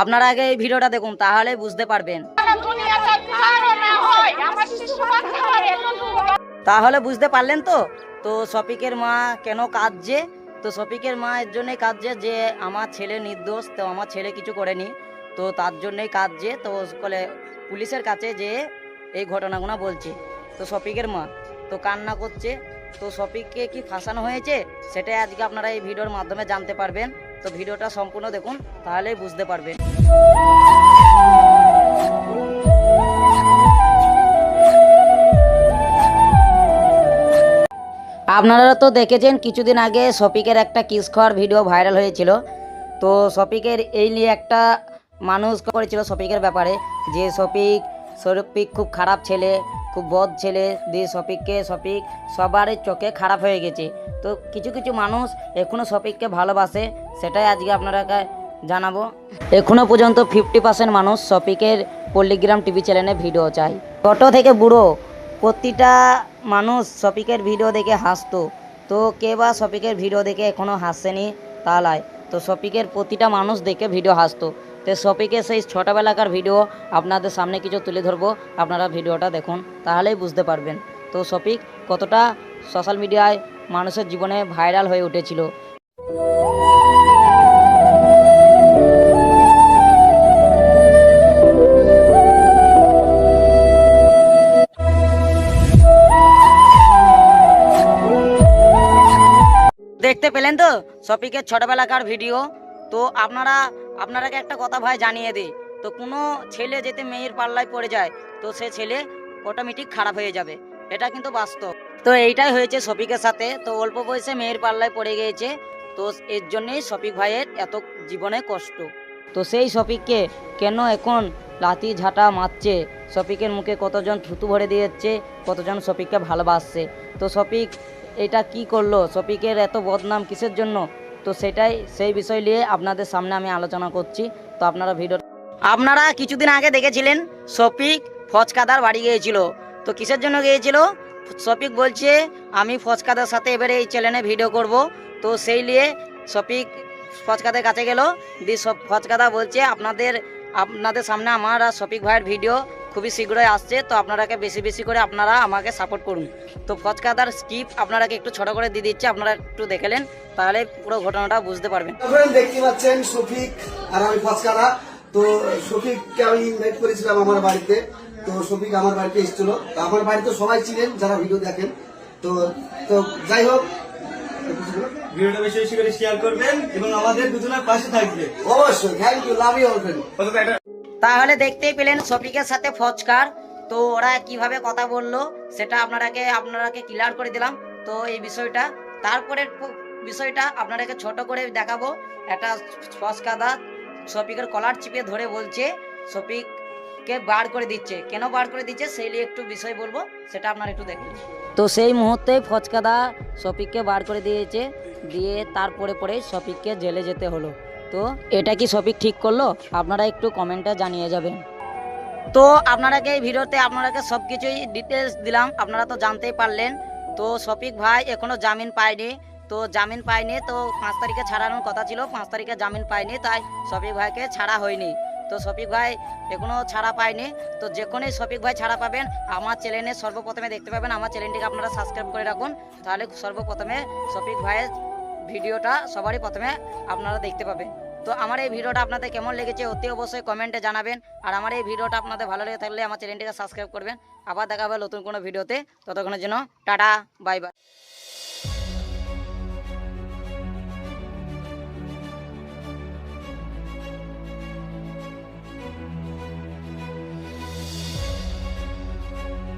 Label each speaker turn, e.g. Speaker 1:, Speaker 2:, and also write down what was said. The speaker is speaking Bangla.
Speaker 1: আপনারা আগে এই ভিডিওটা দেখুন, তাহলে বুঝতে পারবেন। তাহলে বুঝতে পারলেন তো? তো শফিকের মা কেন কাঁদছে? তো শফিকের মা এর জন্যই কাঁদছে যে, আমার ছেলে নির্দোষ, তো আমার ছেলে কিছু করেনি। তো তার জন্যই কাঁদছে, তো বলে পুলিশের কাছে যে এই ঘটনাগুলো বলছে। তো শফিকের মা, তো কান্না করছে। তো শফিককে কি ফাঁসানো হয়েছে? সেটাই আজকে আপনারা এই ভিডিওর মাধ্যমে জানতে পারবেন। তো ভিডিওটা সম্পূর্ণ দেখুন, তাহলেই বুঝতে পারবেন। আপনারা তো দেখেছেন, কিছুদিন আগে শফিকের একটা কিস খাওয়ার ভিডিও ভাইরাল হয়েছিল। তো শফিকের এই নিয়ে একটা মানুষ করেছিল শফিকের ব্যাপারে, যে শফিক শফিক খুব খারাপ ছেলে খুব বদ ছেলে, দিয়ে শফিককে, শফিক সবারই চোখে খারাপ হয়ে গেছে। তো কিছু কিছু মানুষ এখনও শফিককে ভালোবাসে, সেটাই আজকে আপনারাকে জানাব। এখনও পর্যন্ত ফিফটি পার্সেন্ট মানুষ শফিকের পল্লিগ্রাম টিভি চ্যানেলে ভিডিও চায়। ছোটো থেকে বুড়ো, প্রতিটা মানুষ শফিকের ভিডিও দেখে হাসতো। তো কে বা শফিকের ভিডিও দেখে এখনও হাসেনি তা নয় তো শফিকের প্রতিটা মানুষ দেখে ভিডিও হাসতো। তো শফিকের সেই ছোটোবেলাকার ভিডিও আপনাদের সামনে কিছু তুলে ধরবো। আপনারা ভিডিওটা দেখুন, তাহলেই বুঝতে পারবেন। তো শফিক কতটা সোশ্যাল মিডিয়ায় মানুষের জীবনে ভাইরাল হয়ে উঠেছিল। দেখতে পেলেন তো শফিকের ছোটবেলাকার ভিডিও? তো আপনারা আপনারাকে একটা কথা ভাই জানিয়ে দিই। তো কোনো ছেলে যেতে মেয়ের পাল্লায় পড়ে যায়, তো সে ছেলে অটোমেটিক খারাপ হয়ে যাবে। এটা কিন্তু বাস্তব। তো এইটাই হয়েছে শফিকের সাথে। তো অল্প বয়সে মেয়ের পাল্লায় পড়ে গিয়েছে। তো এর জন্যেই শফিক ভাইয়ের এত জীবনে কষ্ট। তো সেই শফিককে কেন এখন লাতি ঝাঁটা মারছে? শফিকের মুখে কতজন থুতু ভরে দিয়েছে? কতজন শফিককে ভালোবাসছে? তো শফিক এটা কি করল? শফিকের এত বদনাম কিসের জন্য? তো সেটাই, সেই বিষয় নিয়ে আপনাদের সামনে আমি আলোচনা করছি। তো আপনারা ভিডিও আপনারা কিছুদিন আগে দেখেছিলেন শফিক ফচকাদার বাড়ি গিয়েছিল। তো কিসের জন্য গিয়েছিল? শফিক বলছে, আমি ফচকাদার সাথে এবারে এই চ্যানেলে ভিডিও করব। তো সেই নিয়ে শফিক ফচকাদের কাছে গেল। দিয়ে সব ফচকাদা বলছে, আপনাদের আপনাদের সামনে আমার আর শফিক ভাইয়ের ভিডিও খুবই শীঘ্রই আসছে তো আপনারাকে বেশি বেশি করে আপনারা আমাকে সাপোর্ট করুন। তো ফচকাদার স্কিপ আপনারাকে একটু ছোট করে দিয়ে দিচ্ছে আপনারা একটু দেখেলেন তাহলে পুরো ঘটনাটা বুঝতে পারবেন।
Speaker 2: দেখতে পাচ্ছেন শফিক আর আমি ফসকারা তো শফিককে আমি ইনভাইট করেছিলাম আমার বাড়িতে। তো শফিক আমার বাড়িতে এসেছিল। আমার বাড়িতে সবাই ছিলেন যারা ভিডিও দেখেন। তো তো যাই হোক।
Speaker 3: ভিডিওটা বেশি বেশি করে শেয়ার করবেন এবং আমাদের দুজনের পাশে থাকবে
Speaker 2: অবশ্যই thank you love you all friend
Speaker 1: তাহলে দেখতেই পেলেন শফিকের সাথে ফচকার। তো ওরা কীভাবে কথা বলল, সেটা আপনারাকে আপনারাকে ক্লিয়ার করে দিলাম। তো এই বিষয়টা তারপরে বিষয়টা আপনারাকে ছোট করে দেখাবো। একটা ফচকাদা শফিকের কলার চিপে ধরে বলছে শফিককে বার করে দিচ্ছে। কেন বার করে দিচ্ছে, সেই নিয়ে একটু বিষয় বলব, সেটা আপনারা একটু দেখুন। তো সেই মুহূর্তে ফচকাদা শফিককে বার করে দিয়েছে, দিয়ে তারপরে পরে শফিককে জেলে যেতে হলো। তো এটা কি শফিক ঠিক করল? আপনারা একটু কমেন্টে জানিয়ে যাবেন। তো আপনারাকে এই ভিডিওতে আপনারাকে সব কিছুই ডিটেলস দিলাম, আপনারা তো জানতেই পারলেন। তো শফিক ভাই এখনও জামিন পায়নি। তো জামিন পায়নি, তো পাঁচ তারিখে ছাড়ানোর কথা ছিল, পাঁচ তারিখে জামিন পায়নি, তাই শফিক ভাইকে ছাড়া হয়নি। তো শফিক ভাই এখনও ছাড়া পায়নি। তো যেখানেই শফিক ভাই ছাড়া পাবেন, আমার চ্যানেলে সর্বপ্রথমে দেখতে পাবেন, আমার চ্যানেলটিকে আপনারা সাবস্ক্রাইব করে রাখুন। তাহলে সর্বপ্রথমে শফিক ভাইয়ের ভিডিওটা সবারই প্রথমে আপনারা দেখতে পাবে তো আমার এই ভিডিওটা আপনাদের কেমন লেগেছে অতি অবশ্যই কমেন্টে জানাবেন। আর আমার এই ভিডিওটা আপনাদের ভালো লেগে থাকলে আমার চ্যানেলটিকে সাবস্ক্রাইব করবেন। আবার দেখা হবে নতুন কোনো ভিডিওতে। ততক্ষণের জন্য টাটা, বাই বাই।